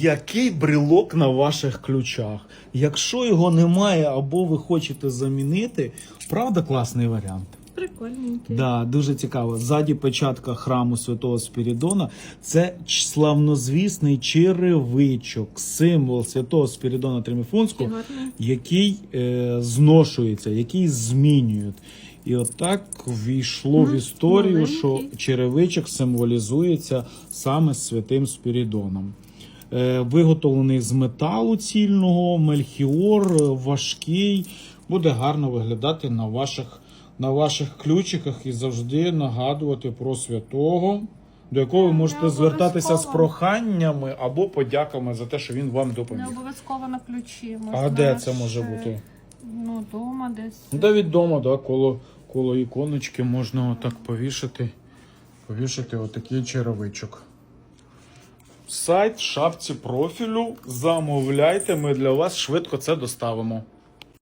Який брелок на ваших ключах? Якщо його немає або ви хочете замінити, правда класний варіант? Прикольненький. Да, дуже цікаво. Ззаді печатка храму Святого Спірідона. Це славнозвісний черевичок, символ Святого Спірідона гарний. який е, зношується, який змінюють. І отак ввійшло в Мгм, історію, що черевичок символізується саме святим Спірідоном. Е, виготовлений з металу цільного, мельхіор, е, важкий, буде гарно виглядати на ваших, на ваших ключиках і завжди нагадувати про святого, до якого ви можете звертатися з проханнями або подяками за те, що він вам Не обов'язково на ключі. Можна А де це може ще, бути? Ну, вдома десь. Да від дому, да, коло, коло іконочки можна отак повішати. Повішати отакий черевичок. Сайт в шапці профілю. Замовляйте, ми для вас швидко це доставимо.